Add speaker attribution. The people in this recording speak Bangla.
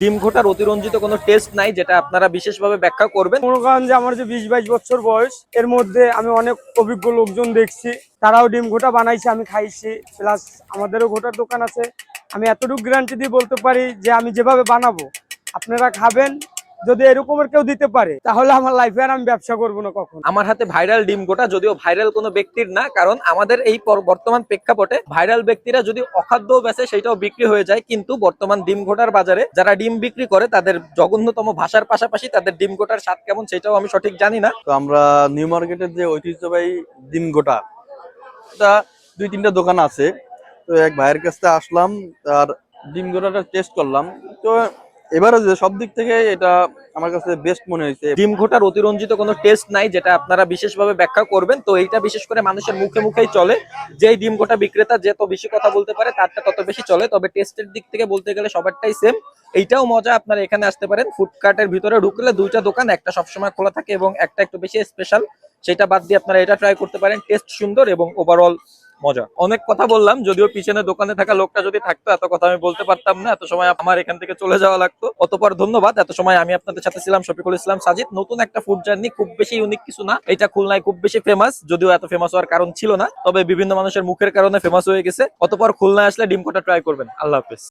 Speaker 1: ডিম ঘোটার অতিরঞ্জিত কোনো টেস্ট নাই, যেটা আপনারা বিশেষভাবে ব্যাখ্যা করবেন।
Speaker 2: মনে করেন যে আমার যে বিশ বাইশ বছর বয়স, এর মধ্যে আমি অনেক অভিজ্ঞ লোকজন দেখছি, তারাও ডিম ঘোটা বানাইছে, আমি খাইছি প্লাস আমাদেরও ঘোটার দোকান আছে। আমি এতটুকু গ্যারান্টি দিয়ে বলতে পারি যে আমি যেভাবে বানাবো, আপনারা খাবেন যদি এরকমের কেউ দিতে পারে তাহলে আমার লাইফে আর আমি ব্যবসা করব না কখন।
Speaker 1: আমার হাতে ভাইরাল ডিম গোটা যদিও ভাইরাল কোনো ব্যক্তির না কারণ আমাদের এই বর্তমান প্রেক্ষাপটে ভাইরাল ব্যক্তিরা যদি অখাদ্য বেচে সেটাও বিক্রি হয়ে যায় কিন্তু বর্তমান ডিম ঘোটার বাজারে যারা ডিম বিক্রি করে তাদের জঘন্যতম ভাষার পাশাপাশি তাদের ডিম গোটার স্বাদ কেমন সেটাও আমি সঠিক জানি না।
Speaker 3: তো আমরা নিউ মার্কেটের যে ঐতিহ্যবাহী ডিম গোটা এটা দুই তিনটা দোকান আছে। তো এক ভাইয়ের কাছ থেকে আসলাম তার ডিম গোটাটা টেস্ট করলাম। তো এবারে যে সব দিক থেকে এটা আমার কাছে বেস্ট মনে হয়েছে।
Speaker 1: ডিম ঘোটার অতিরঞ্জিত কোনো টেস্ট নাই, যেটা আপনারা বিশেষভাবে ব্যাখ্যা করবেন। তো এইটা বিশেষ করে মানুষের মুখে মুখেই চলে। যেই ডিম গোটা বিক্রেতা যত বেশি কথা বলতে পারে, তারটা তত বেশি চলে। তবে টেস্টের দিক থেকে বলতে গেলে সবারটাই সেম এইটাও মজা, আপনারা এখানে আসতে পারেন। ফুডকার্টের ভিতরে ঢুকলে দুইটা দোকান, একটা সবসময় খোলা থাকে এবং একটা একটু বেশি স্পেশাল সেটা বাদ দিয়ে আপনারা এটা ট্রাই করতে পারেন। টেস্ট সুন্দর এবং ওভারঅল মজা। অনেক কথা বললাম, যদিও পিছনে দোকানে থাকা লোকটা যদি থাকতো, এত কথা আমি বলতে পারতাম না। এত সময় আমার এখান থেকে চলে যাওয়া লাগতো। অতপর ধন্যবাদ। এত সময় আমি আপনাদের সাথে ছিলাম, শফিকুল ইসলাম, সাজিদ। নতুন একটা ফুড জার্নি খুব বেশি ইউনিক কিছু না। এটা খুলনায় খুব বেশি ফেমাস যদিও এত ফেমাস হওয়ার কারণ ছিল না। তবে বিভিন্ন মানুষের মুখের কারণে ফেমাস হয়ে গেছে। অতপর খুলনায় আসলে ডিম কোটা ট্রাই করবেন। আল্লাহ হাফেজ।